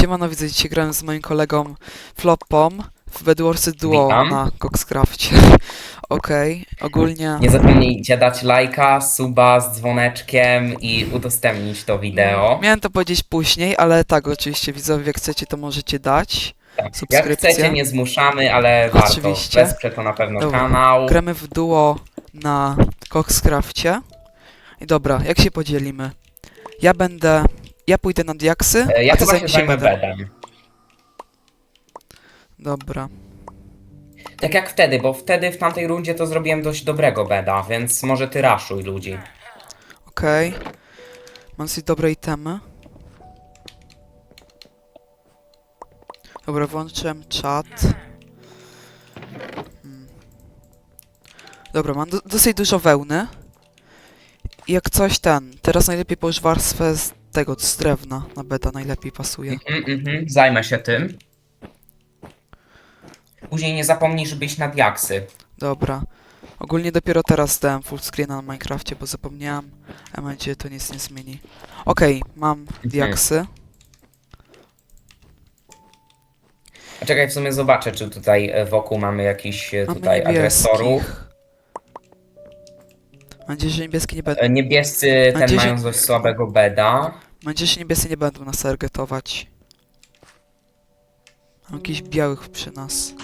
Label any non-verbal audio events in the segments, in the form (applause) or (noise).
Siemano, widzę, dzisiaj grałem z moim kolegą Floppą w Bedwarsy Duo Witam. na Coxcrafcie. (laughs) Okej, ogólnie... Nie zapomnijcie dać lajka, suba z dzwoneczkiem i udostępnić to wideo. Miałem to powiedzieć później, ale tak, oczywiście, widzowie, jak chcecie, to możecie dać. Tak. Jak chcecie, nie zmuszamy, ale warto. Oczywiście. Wesprze to na pewno Dobra. kanał. Gramy w duo na Coxcrafcie. I dobra, jak się podzielimy? Ja będę... Ja pójdę na diaksy, E, Ja a ty chyba się zajmij się zajmę bedem. Dobra. Tak jak wtedy, bo wtedy w tamtej rundzie to zrobiłem dość dobrego beda, więc może ty raszuj ludzi. Okej. Mam sobie dobre itemy. Dobra, włączyłem czat. Hmm. Dobra, mam do, dosyć dużo wełny. I jak coś ten, teraz najlepiej połóż warstwę z tego, z drewna na beta, najlepiej pasuje. Mhm, mhm, zajmę się tym. Później nie zapomnij, żeby iść na diaksy. Dobra. Ogólnie dopiero teraz dałem full screena na Minecrafcie, bo zapomniałem. A będzie to nic nie zmieni. Okej, mam diaksy. A czekaj, w sumie zobaczę, czy tutaj e, wokół mamy jakichś e, Mamy tutaj agresorów. niebieskich. Mam nadzieję, że niebieskie nie będą. E, Niebiescy ten że- mają dość słabego beda. Mam nadzieję, że niebiescy nie będą nas targetować. Mam jakichś białych przy nas.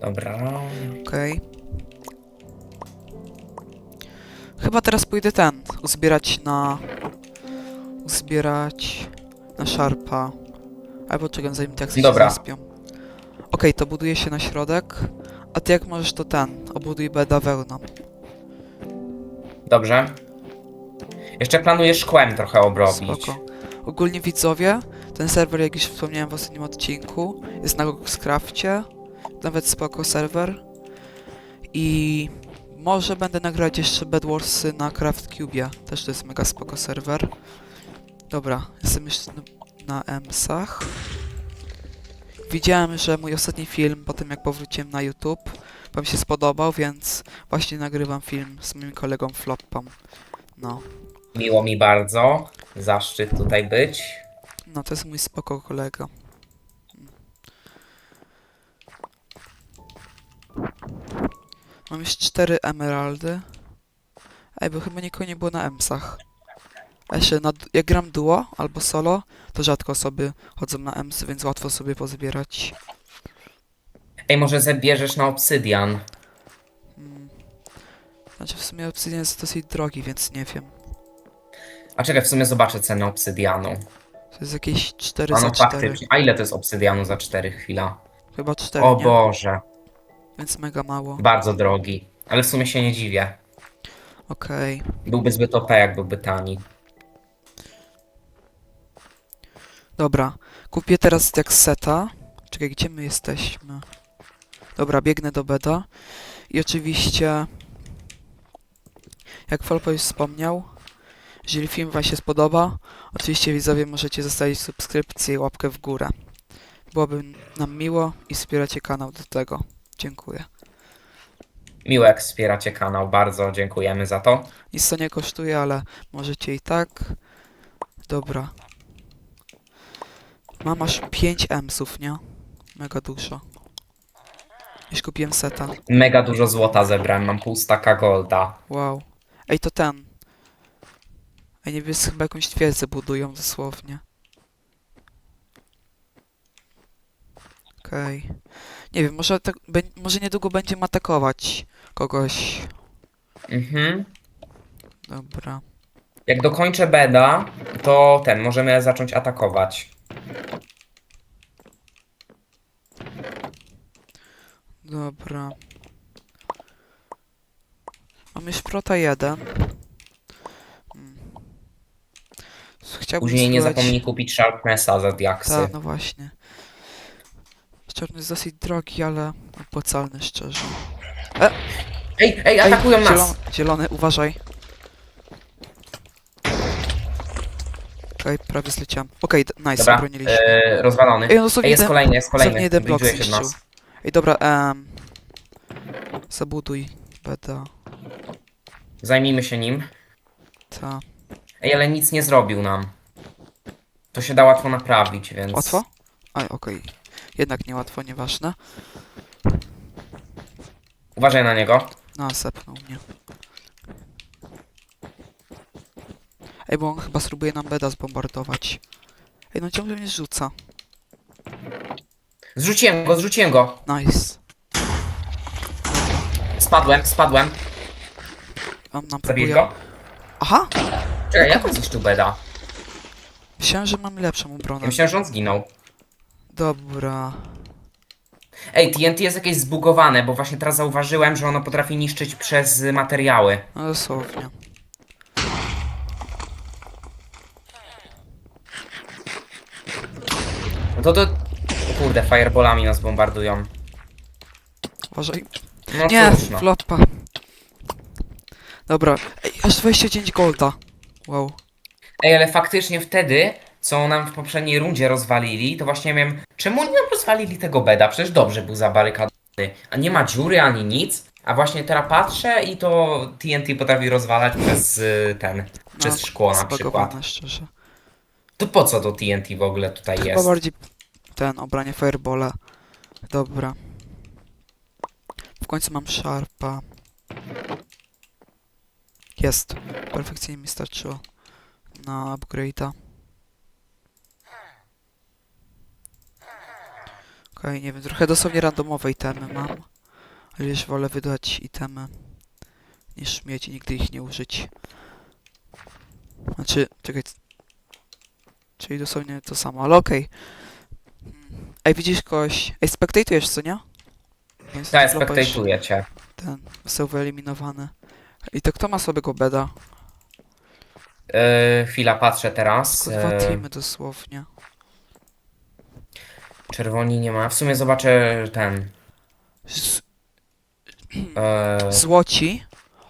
Dobra. Okej. Chyba teraz pójdę ten. Uzbierać na... Uzbierać... Na szarpa. Albo czekam zanim tak się Dobra. zaspią. Okej, to buduje się na środek. A ty jak możesz to ten. Obuduj beda wełną. Dobrze. Jeszcze planuję szkłem trochę obrobić. Spoko. Ogólnie widzowie, ten serwer, jak już wspomniałem w ostatnim odcinku, jest na Scrafcie. Nawet spoko serwer. I może będę nagrać jeszcze Bedwarsy na CraftCube. Też to jest mega spoko serwer. Dobra, jestem już na EMSach. Widziałem, że mój ostatni film, po tym jak powróciłem na YouTube, wam się spodobał, więc właśnie nagrywam film z moim kolegą Floppą. No. Miło mi bardzo. Zaszczyt tutaj być. No, to jest mój spoko kolega. Mam już cztery emeraldy. Ej, bo chyba nikogo nie było na emsach. A jeszcze, na, jak gram duo albo solo, to rzadko osoby chodzą na emsy, więc łatwo sobie pozbierać. Ej, może zabierzesz na obsydian. Hmm. Znaczy, w sumie obsydian jest dosyć drogi, więc nie wiem. A czekaj, w sumie zobaczę cenę obsydianu. To jest jakieś 4 A za no 4. faktycznie. A ile to jest obsydianu za 4 chwila? Chyba 4, O nie? Boże, Więc mega mało. bardzo drogi. Ale w sumie się nie dziwię. Okej. Byłby zbyt OP, jak byłby tani. Dobra, kupię teraz jak seta. Czekaj, gdzie my jesteśmy? Dobra, biegnę do beda. I oczywiście, jak Folpo już wspomniał, jeżeli film wam się spodoba, oczywiście widzowie możecie zostawić subskrypcję i łapkę w górę. Byłoby nam miło i wspieracie kanał do tego. Dziękuję. Miło jak wspieracie kanał, bardzo dziękujemy za to. Nic to nie kosztuje, ale możecie i tak. Dobra. Mam aż 5 emsów, nie? Mega dużo. Już kupiłem seta. Mega dużo złota zebrałem, mam pół staka golda. Wow. Ej, to ten. Ej, niebiescy chyba jakąś twierdzę budują dosłownie. Okej. Nie wiem, może, tak, bę- może niedługo będziemy atakować kogoś. Mhm. Dobra. Jak dokończę beda, to ten, możemy zacząć atakować. Dobra. Mam już prota 1. Hmm. Chciałbym Później nie spróbować- zapomnij kupić Sharpnessa za diaksy. Tak, no właśnie. Czarny jest dosyć drogi, ale opłacalny szczerze. Ej, ej, atakują nas! zielony, zielony, uważaj. Okej, prawie zleciałem. Okej, d- nice, Dobra, obroniliśmy. e, rozwalony. Ej, on dosłownie Ej, jest jeden- kolejny, jest dosłownie kolejny. jeden blok się w zniszczył. Ej, dobra, em... Zabuduj beda. Zajmijmy się nim. Ta. Ej, ale nic nie zrobił nam. To się da łatwo naprawić, więc... Łatwo? Aj, okej. Jednak niełatwo, nieważne. Uważaj na niego. No, sepnął mnie. Ej, bo on chyba spróbuje nam beda zbombardować. Ej, no ciągle mnie rzuca. Zrzuciłem go, zrzuciłem go. Nice. Spadłem, spadłem. On nam Zabiję próbuje... go. Aha! Czekaj, jak on zniszczył Beda? Myślałem, że mamy lepszą obronę. Ja myślałem, że on zginął. Dobra. Ej, TNT jest jakieś zbugowane, bo właśnie teraz zauważyłem, że ono potrafi niszczyć przez y, materiały. No dosłownie. No to to... Kurde, fireballami nas bombardują. Uważaj. No Nie, cóż, no. flopa. Dobra. Ej, aż 29 golda. Wow. Ej, ale faktycznie wtedy, co nam w poprzedniej rundzie rozwalili, to właśnie miałem... Czemu oni nam rozwalili tego beda? Przecież dobrze był zabarykadowany. A nie ma dziury ani nic. A właśnie teraz patrzę i to TNT potrafi rozwalać przez y, ten... Przez No, szkło na przykład. Szczerze. To po co to TNT w ogóle tutaj Chyba jest? bardziej ten, obranie firebola. Dobra. W końcu mam szarpa. Jest. Perfekcyjnie mi starczyło. Na upgrade'a. Okej, nie wiem, trochę dosłownie randomowe itemy mam. Ale już wolę wydać itemy niż mieć i nigdy ich nie użyć. Znaczy, czekaj. Czyli dosłownie to samo, ale okej. Mm. Ej, widzisz kogoś? Ej, spektatujesz, co nie? Bo jest Tak, flopa już cię. Ten, został wyeliminowany. I to kto ma słabego beda? Yy, chwila, patrzę teraz. Tylko dwa Yy, teamy dosłownie. czerwoni nie ma. W sumie zobaczę ten. Z Yy, złoci.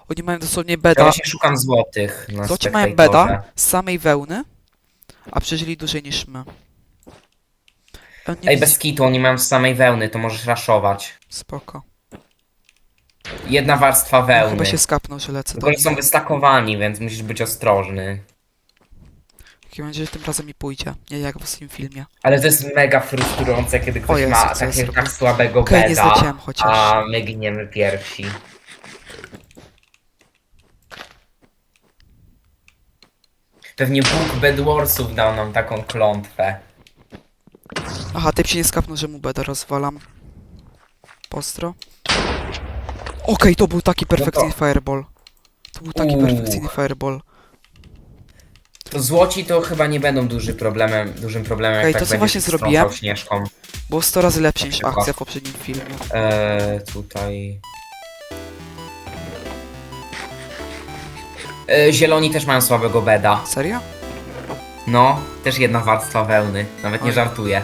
Oni mają dosłownie ja beda. właśnie szukam złotych na Złoci mają beda z samej wełny, a przeżyli dłużej niż my. Ej, widz- bez kitu, oni mają z samej wełny, to możesz raszować. Spoko. Jedna warstwa No, wełny. chyba się skapnął, że lecę Tylko oni są wystakowani, więc musisz być ostrożny. W takim razie tym razem mi pójdzie. Nie jak w ostatnim filmie. Ale to jest mega frustrujące, kiedy ktoś Jezu, ma co ja takie, zrobię? tak słabego Okej, nie beda, zleciałem chociaż. a my giniemy pierwsi. Pewnie Bóg Bedwarsów dał nam taką klątwę. Aha, typ się nie skapnął, że mu beda rozwalam. Postro. Okej, to był taki perfekcyjny fireball. To był taki Uuu. perfekcyjny fireball. To złoci to chyba nie będą duży problemem, dużym problemem, jak to tak co właśnie zrobiłem? śnieżką. Było 100 razy lepsze niż Szybko. akcja w poprzednim filmie. Eee, tutaj... Eee, zieloni też mają słabego beda. Serio? No, też jedna warstwa wełny. Nawet nie Oj. żartuję.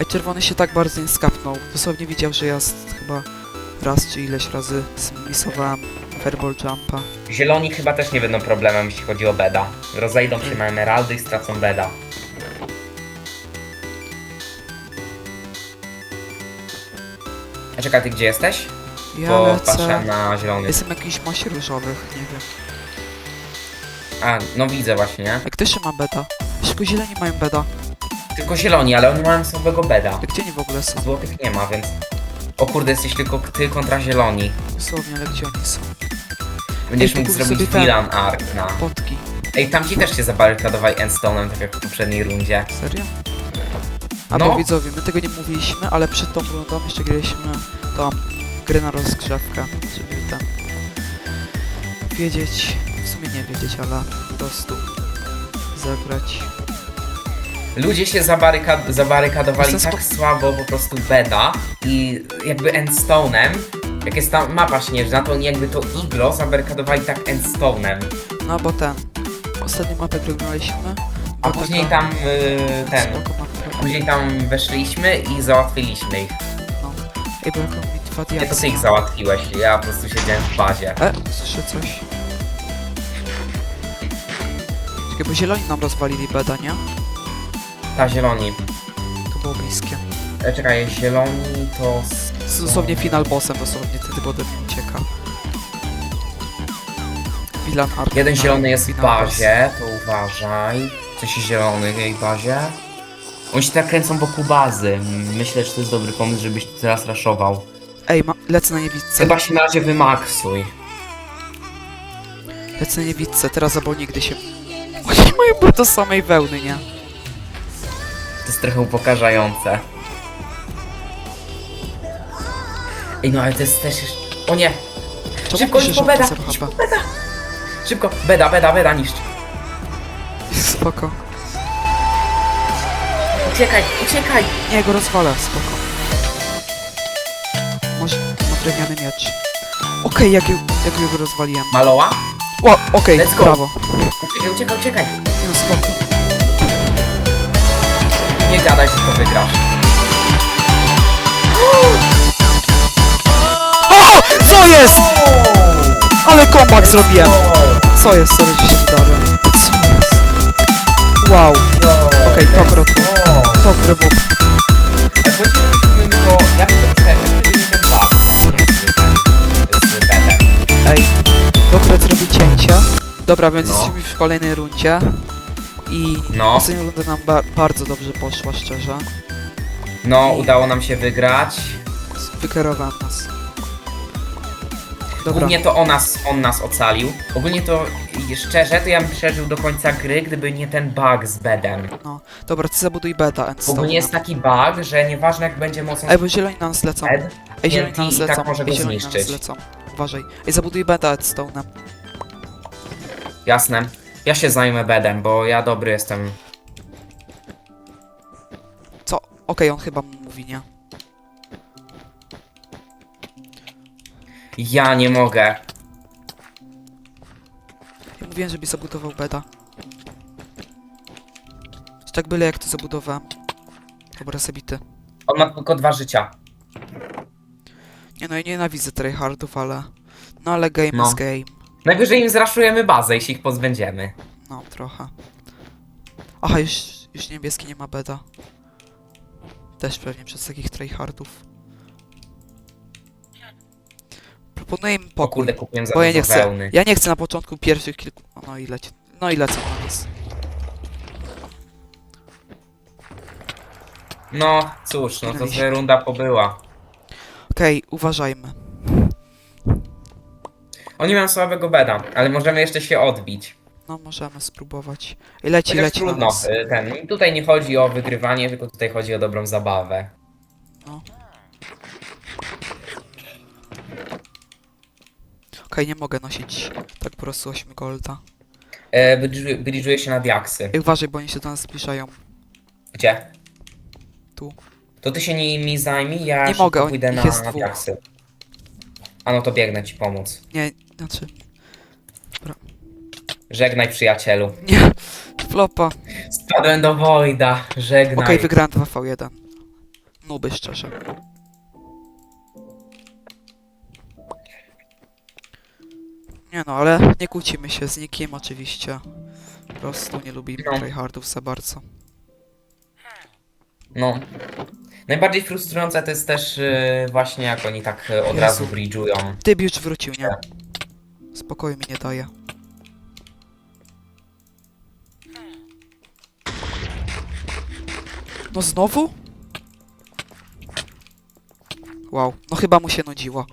Ej, czerwony się tak bardzo nie skapnął. Dosłownie widział, że ja z, chyba raz czy ileś razy zmisowałem fireball jumpa. Zieloni chyba też nie będą problemem, jeśli chodzi o beda. Rozejdą się na emeraldy i stracą beda. A czekaj, ty gdzie jesteś? Ja Bo lecę... patrzę na zielony. Jestem jakiś mości różowych, nie wiem. A, no widzę właśnie, nie? Jak też ma beta? Tylko zieleni mają beda. Tylko zieloni, ale oni mają słabego beda. Gdzie oni w ogóle są? Złotych nie ma, więc... O kurde, jesteś tylko ty kontra zieloni. Dosłownie, ale gdzie oni są? Będziesz Ej, mógł kup zrobić sobie Villan Arc na... Potki. Ej, tamci też się zabarykadowali Endstone'em, tak jak w poprzedniej rundzie. Serio? A No. bo widzowie, my tego nie mówiliśmy, ale przed tą rundą jeszcze graliśmy tą grę na rozgrzewkę, żeby tam wiedzieć, w sumie nie wiedzieć, ale po prostu zagrać. Ludzie się zabaryka- zabarykadowali Jestem tak słabo po prostu beda i jakby Endstone'em, jak jest tam mapa śnieżna, to oni jakby to iglo zabarykadowali tak Endstone'em. No bo ten, ostatnią mapę graliśmy, A później taka tam yy, ten, później tam weszliśmy i załatwiliśmy ich. No. Ej, brakło mi dwa Nie to ty ich załatwiłeś, ja po prostu siedziałem w bazie. E, słyszę coś. Bo zieloni nam rozwalili beda, nie? Ta zieloni. To było bliskie. E, czekaj, zieloni to... s- dosłownie final bossem, dosłownie wtedy potem ucieka. Jeden zielony jest w bazie, to uważaj. Coś zielony w jej bazie. Oni się tak kręcą wokół bazy. Myślę, że to jest dobry pomysł, żebyś teraz raszował. Ej, ma, lecę na niewidce. Chyba się na razie wymaksuj. Lecę na niewidce, teraz albo nigdy się... Oni mają buty samej wełny, nie? To jest trochę upokarzające. Ej, no ale to jest też jeszcze... O nie! Czemu Szybko, piszesz, szybko, że beda! Szybko, beda! Szybko, beda, beda, beda, niszcz. Spoko. Uciekaj, uciekaj! Nie, go rozwalę, spoko. Może ma drewniany miecz. Okej, jak, ju- jak go rozwaliłem. Maloła? O, okej, Let's go. brawo. Uciekaj, uciekaj, uciekaj! No spoko. Nie gadaj, że to wygrasz. O! Co jest? Ale comeback zrobiłem. Co jest? Sorry, że się udarłem. Co jest? Wow. Okej, to bym to przeszedł, gdyby Dobra, więc No. jesteśmy w kolejnej rundzie. I No. ostatnia runda nam ba bardzo dobrze poszła, szczerze. No, udało nam się wygrać. Wykierowałem nas. Dobra, Ogólnie to on nas, on nas ocalił. Ogólnie to, i szczerze, to ja bym przeżył do końca gry, gdyby nie ten bug z bedem. no. Dobra, ty zabuduj beta, Ogólnie jest taki bug, że nieważne jak będzie mocno Ej, bo zieloni na nas lecą. bed, Ej, zieloni TNT na nas i tak może Ej, go zieloni na nas zniszczyć. lecą. Uważaj. Ej, zabuduj beta Edstone'em. Jasne. Ja się zajmę bedem, bo ja dobry jestem. Co? Okej, on chyba mówi, nie? Ja nie mogę. Ja mówiłem, żeby zabudował beta. Czy tak byle jak to zabudowałem. Dobra, zabity. On ma tylko dwa życia. Nie no, ja nienawidzę tryhardów, ale... No ale game No. is game. Najwyżej im zraszujemy bazę, jeśli ich pozbędziemy. No, trochę. Aha, już, już niebieski nie ma beda. Też pewnie przez takich tryhardów. Proponuję im O pokój. kurde, kupiłem za Bo ja nie dużo chcę. wełny. Ja nie chcę na początku pierwszych kilku... No i leci. No i lecę na nas. No, cóż, no to Graliśmy. sobie runda pobyła. Okej, uważajmy. Oni mają słabego beda, ale możemy jeszcze się odbić. No, możemy spróbować. I leci, Chociaż leci na trudno, nas. y, ten, tutaj nie chodzi o wygrywanie, tylko tutaj chodzi o dobrą zabawę. Okej, nie mogę nosić tak po prostu 8 golda. E, bridżu- Bridżuję się na diaksy. Ej, uważaj, bo oni się do nas zbliżają. Gdzie? Tu. To ty się nimi zajmij, ja Nie szybko mogę, on- pójdę ich na, jest na dwóch. diaksy. A no to biegnę ci pomóc. Nie, znaczy... Żegnaj przyjacielu. Nie, flopa. Spadłem do Wojda, żegnaj. Okej, wygrałem 2v1. Nuby, szczerze. Nie no, ale nie kłócimy się z nikim oczywiście. Po prostu nie lubimy No. tryhardów za bardzo. No. Najbardziej frustrujące to jest też y, właśnie jak oni tak y, od razu Jezu. bridżują. Tyb już wrócił, nie? Spokoju mi nie daje. No znowu? Wow, no chyba mu się nudziło.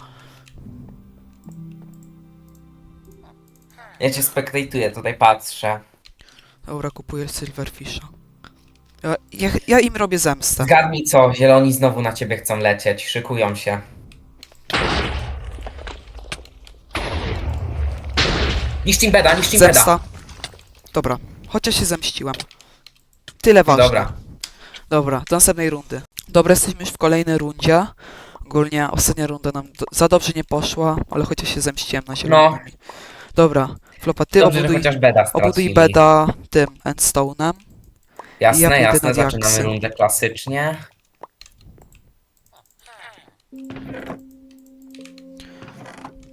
Ja cię spektatuję, tutaj patrzę. Dobra, kupuję Silverfisha. Ja, ja, ja im robię zemstę. Zgadnij co, zieloni znowu na ciebie chcą lecieć, szykują się. Niszcz im beda, niszcz im beda. Zemsta. Dobra, chociaż się zemściłem. Tyle ważne. Dobra. Dobra, do następnej rundy. Dobra, jesteśmy już w kolejnej rundzie. Ogólnie ostatnia runda nam do, za dobrze nie poszła, ale chociaż się zemściłem na zielonym. Dobra, Flopa, ty Dobrze, że obuduj, chociaż beda stracili. obuduj beda tym endstone'em. Jasne, jasne, na zaczynamy rundę klasycznie.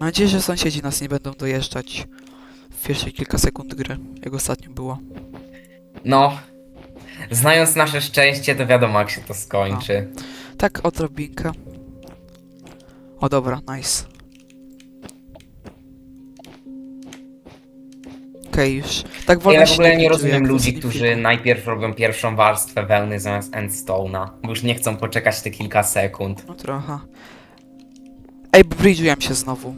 Mam nadzieję, że sąsiedzi nas nie będą dojeżdżać pierwsze kilka sekund gry, jak ostatnio było. No, znając nasze szczęście, to wiadomo jak się to skończy. Tak, odrobinkę. O dobra, nice. Okej, już. Tak Ja wolno w się ogóle nie rozumiem jak ludzi, którzy najpierw robią pierwszą warstwę wełny zamiast endstone'a, bo już nie chcą poczekać te kilka sekund. No trochę. Ej, bridge'ujem się znowu.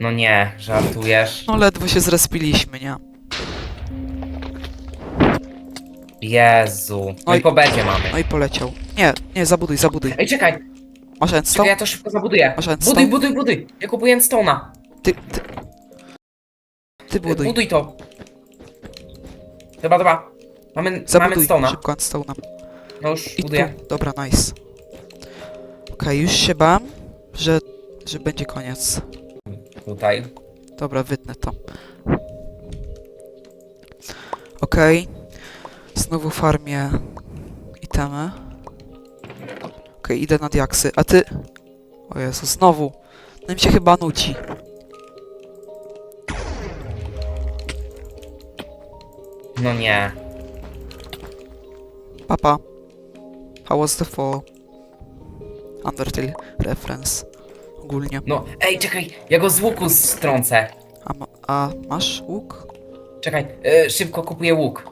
No nie, żartujesz. No ledwo się zrespiliśmy, nie? Jezu. No Oj. i po bedzie mamy. No i poleciał. Nie, nie, zabuduj, zabuduj. Ej, czekaj, Masz czekaj, ja to szybko zabuduję. Masz endstone? Buduj, buduj, buduj. Ja kupuję endstone'a. Ty, ty... Ty buduj. Buduj to. Dobra, dobra. Mamy, mamy Zabuduj endstone'a. szybko endstone'a. No już I buduję. tu. Dobra, nice. Okej, już się bałem, że, że będzie koniec. Tutaj. Dobra, wytnę to. Okej. Znowu farmię itemy. Okej, idę na diaksy. A ty... O Jezu, znowu. No mi się chyba nudzi. No nie. Papa. How was the fall? Undertale reference. Ogólnie. No, ej, czekaj, ja go z łuku strącę. A, ma, a masz łuk? Czekaj, e, szybko kupuję łuk.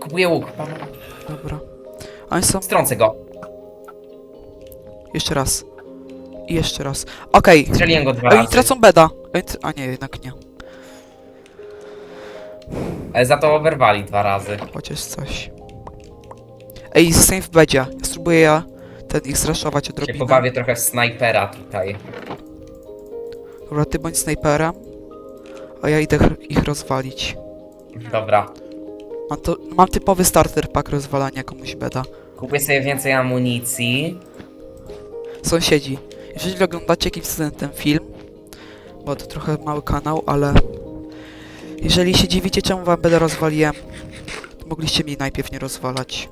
Kupuję łuk. Pa. Dobra. Oni są... Strącę go. Jeszcze raz. I jeszcze raz. Okej. Strzeliłem go dwa Oni razy. tracą beda. Oni tr- A nie, jednak nie. Ale za to oberwali dwa razy. Chociaż coś. Ej, zostań w bedzie. Ja spróbuję ja ten ich zraszować Się odrobinę. pobawię trochę w snajpera tutaj. Dobra, ty bądź snajperem. A ja idę ch- ich rozwalić. Dobra. Mam, to, mam typowy starter pack rozwalania komuś beda. Kupię sobie więcej amunicji. Sąsiedzi, jeżeli oglądacie jakimś cudem ten film, bo to trochę mały kanał, ale jeżeli się dziwicie, czemu wam beda rozwaliłem, to mogliście mi najpierw nie rozwalać.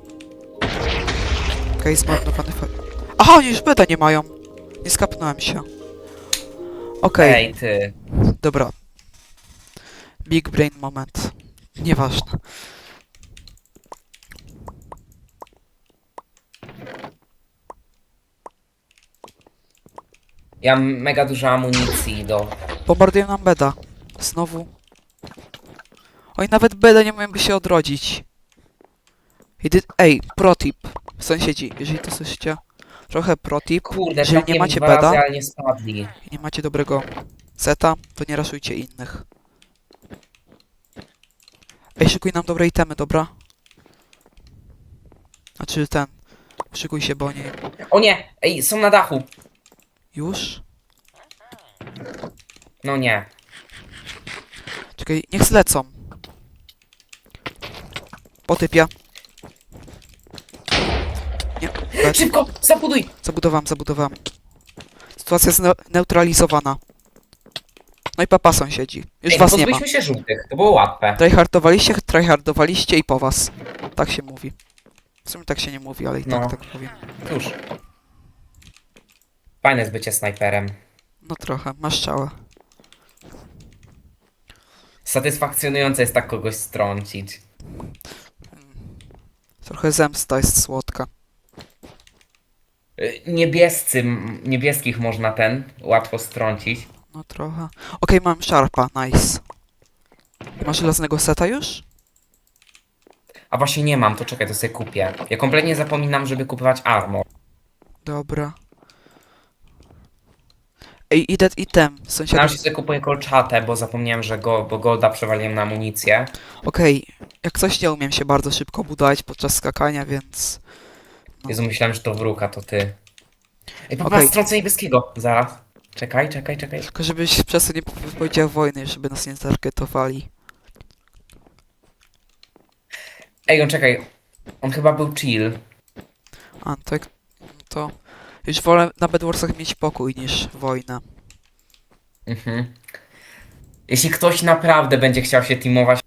Okej, zmarnowany fa... Aha, oni już beda nie mają! Nie skapnąłem się. Okej, Ej, ty. dobra. Big brain moment. Nieważne. Ja mam mega dużo amunicji do... Bombardują nam beda. Znowu. Oni nawet beda nie mają by się odrodzić. Jedy... Ej, protip. Sąsiedzi, jeżeli to słyszycie. Trochę protip. Kurde, Jeżeli nie macie beda? razy, nie spadli. nie macie dobrego seta, to nie raszujcie innych. Ej, szykuj nam dobre itemy, dobra? Znaczy ten. Szykuj się, bo oni... O nie! Ej, są na dachu. Już? No nie. Czekaj, niech zlecą. Potypia. Nie, bed. Szybko, zabuduj! Zabudowałem, zabudowałem. Sytuacja jest neu- neutralizowana. No i papa sąsiedzi. Już Ej, was nie ma. pozbyliśmy się żółtych, to było łatwe. Tryhardowaliście, tryhardowaliście i po was. Tak się mówi. W sumie tak się nie mówi, ale i tak No. tak powiem. Cóż. Fajne jest bycie snajperem. No trochę, masz czałę. Satysfakcjonujące jest tak kogoś strącić. Trochę zemsta jest słodka. Y, Niebiescy, niebieskich można ten łatwo strącić. No trochę. Okej, mam szarpa, nice. Masz żelaznego seta już? A właśnie nie mam, to czekaj, to sobie kupię. Ja kompletnie zapominam, żeby kupować armor. Dobra. Ej, idę item. Na Sąsiadów... razie sobie kupuję kolczatę, bo zapomniałem, że go, bo golda przewaliłem na amunicję. Okej, jak coś nie umiem się bardzo szybko budować podczas skakania, więc... Jezu, myślałem, że to wróg, a to ty. Ej, papa, Okej. strącę niebieskiego. Zaraz. Czekaj, czekaj, czekaj. Tylko żebyś przez to nie powiedział wojny, żeby nas nie targetowali. Ej, on czekaj. On chyba był chill. A, to. Już wolę na Bedwarsach mieć pokój niż wojnę. Mhm. Jeśli ktoś naprawdę będzie chciał się teamować,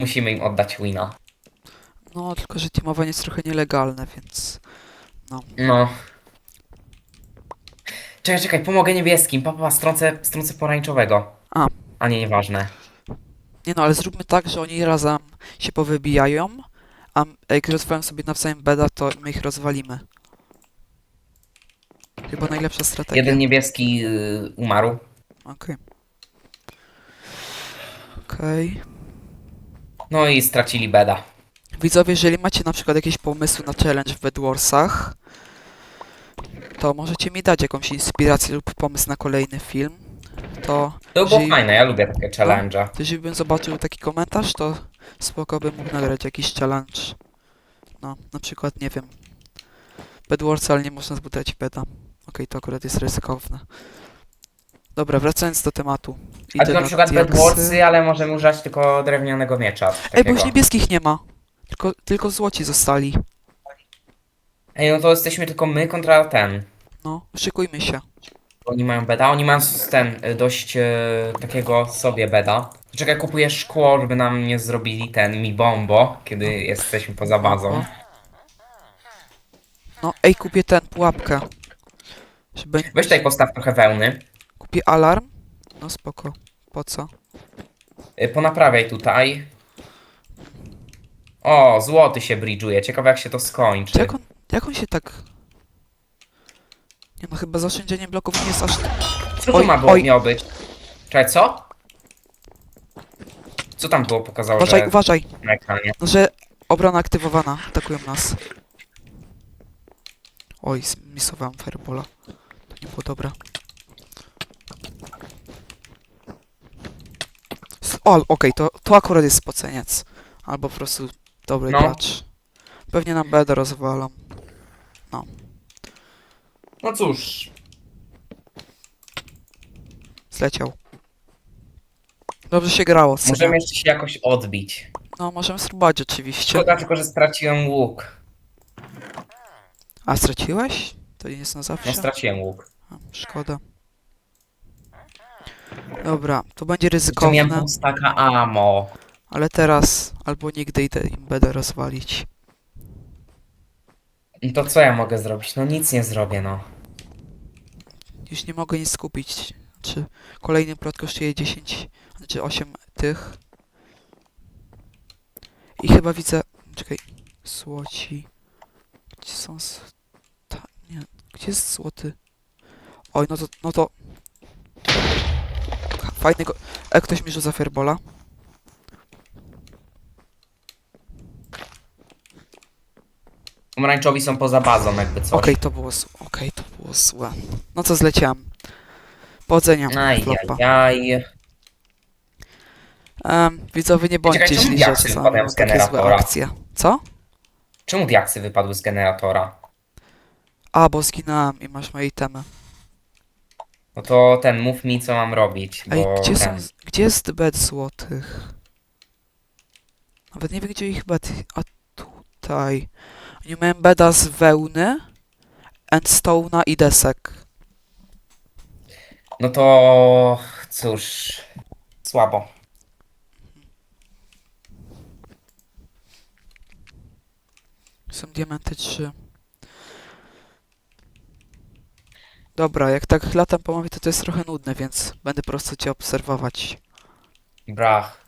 musimy im oddać wina. No, tylko że teamowanie jest trochę nielegalne, więc... No. Czekaj, czekaj, pomogę niebieskim. Papa, strącę, strącę pomarańczowego. A. A nie, nieważne. Nie no, ale zróbmy tak, że oni razem się powybijają, a jak rozwalą sobie nawzajem beda, to my ich rozwalimy. Chyba najlepsza strategia. Jeden niebieski y, umarł. Okej. Okej. No i stracili beda. Widzowie, jeżeli macie na przykład jakieś pomysły na challenge w Bedwarsach, to możecie mi dać jakąś inspirację lub pomysł na kolejny film. To, To było Jeżeli- fajne, ja lubię takie challenge. to jeżeli bym zobaczył taki komentarz, to spoko bym mógł nagrać jakiś challenge. No, na przykład, nie wiem, Bedwars, ale nie można zbudować beda. Okej, to akurat jest ryzykowne. Dobra, wracając do tematu. A tu Idę na przykład diaksy. bedwarsy, ale możemy używać tylko drewnianego miecza. Ej, bo już takiego. niebieskich nie ma. Tylko, tylko złoci zostali. Ej, no to jesteśmy tylko my kontra ten. No, szykujmy się. Oni mają beda, oni mają s- ten y, dość y, takiego sobie beda. Czekaj, kupuję szkło, żeby nam nie zrobili ten mi bombo, kiedy jesteśmy poza bazą. No, ej, kupię ten, pułapkę. Żeby... Weź tutaj postaw trochę wełny. Kupię alarm. No spoko. Po co? Y, Ponaprawiaj tutaj. O, złoty się bridżuje. Ciekawe jak się to skończy. Jak on, jak on się tak... Nie no, chyba zaoszczędzenie bloków nie jest aż... Co to Oj, ma było, oj. miało być? Czekaj, co? Co tam było pokazało, Uważaj, że uważaj. na ekranie? No, że obrona aktywowana. Atakują nas. Oj, zmisowałem firebola. To nie było dobre. S- O, okej, to, to akurat jest spoceniec. Albo po prostu dobry No. gracz. Pewnie nam będę rozwalą. No cóż, Zleciał. Dobrze się grało, syna. możemy jeszcze się jakoś odbić. No, możemy spróbować oczywiście. Szkoda tylko, że straciłem łuk. A, straciłeś? To nie jest na zawsze? No straciłem łuk. A, szkoda. Dobra, to będzie Jeszcze ryzykowne, miałem pół staka ammo. Ale teraz albo nigdy idę im będę rozwalić. No to co ja mogę zrobić? No nic nie zrobię, no. Już nie mogę nic skupić. Czy kolejny plot kosztuje 10, znaczy 8 tych. I chyba widzę, czekaj, złoci. Gdzie są ta, nie, gdzie jest złoty? Oj, no to, no to... Ha, Fajny go... E, ktoś mi rzuca firebola. Pomarańczowi są poza bazą, jakby coś. Okej, to było złe. Okej, to było złe. No to zleciałem. Powodzenia. flopa. Ajajaj. Um, widzowie, nie bądźcie czemu źli, że diaksy mam z takie złe generatora? akcje. Co? Czemu diaksy wypadły z generatora? A, bo zginąłem i masz moje itemy. No to ten, mów mi co mam robić, Ej, bo gdzie, są, ten... gdzie jest bed złotych? Nawet nie wiem, gdzie ich bed... A tutaj. Beda z wełny, endstone'a i desek. No to... cóż... Słabo. Są diamenty 3. Dobra, jak tak latam po mapie, to to jest trochę nudne, więc będę po prostu cię obserwować. Brach.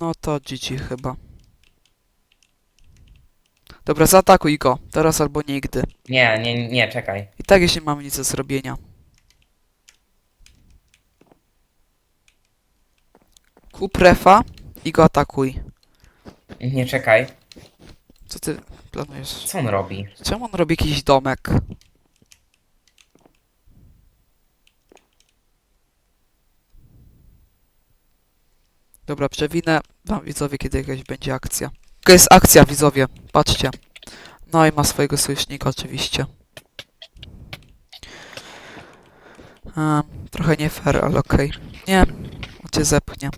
No to GG chyba. Dobra, zaatakuj go. Teraz albo nigdy. Nie, nie, nie, czekaj. I tak jeśli mamy nic do zrobienia. Kup refa i go atakuj. Nie, czekaj. Co ty planujesz? Co on robi? Czemu on robi jakiś domek? Dobra, przewinę wam widzowie, kiedy jakaś będzie akcja. To jest akcja, widzowie. Patrzcie. No i ma swojego sojusznika oczywiście. Trochę nie fair, ale okej. Nie, on cię zepchnie.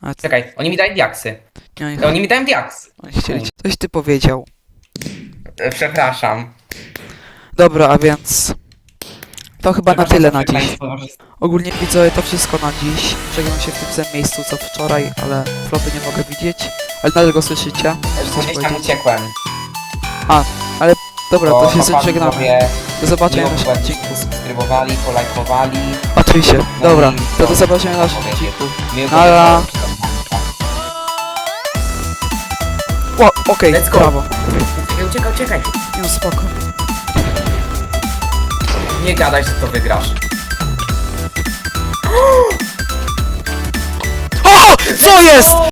Ale Czekaj, oni mi dają diaksy. nie, oni, To oni mi dają diaks. oni chcieli... Coś ty powiedział. E, Przepraszam. Dobra, a więc... To chyba na tyle na dziś. Ogólnie widzowie to wszystko na dziś. Żegnam się w tym samym miejscu co wczoraj, ale flopy nie mogę widzieć. Ale nadal go słyszycie. Gdzieś tam uciekłem. Dobra, to się z tym chłopaki żegnamy. sobie Do zobaczenia w naszym odcinku. subskrybowali, polajkowali. Oczywiście. Dobra, to do zobaczenia w naszym odcinku. Nara. O, okej, go. brawo. Uciekaj, uciekaj, uciekaj. Nie, spoko nie gadaj, że to wygrasz. O! Co jest?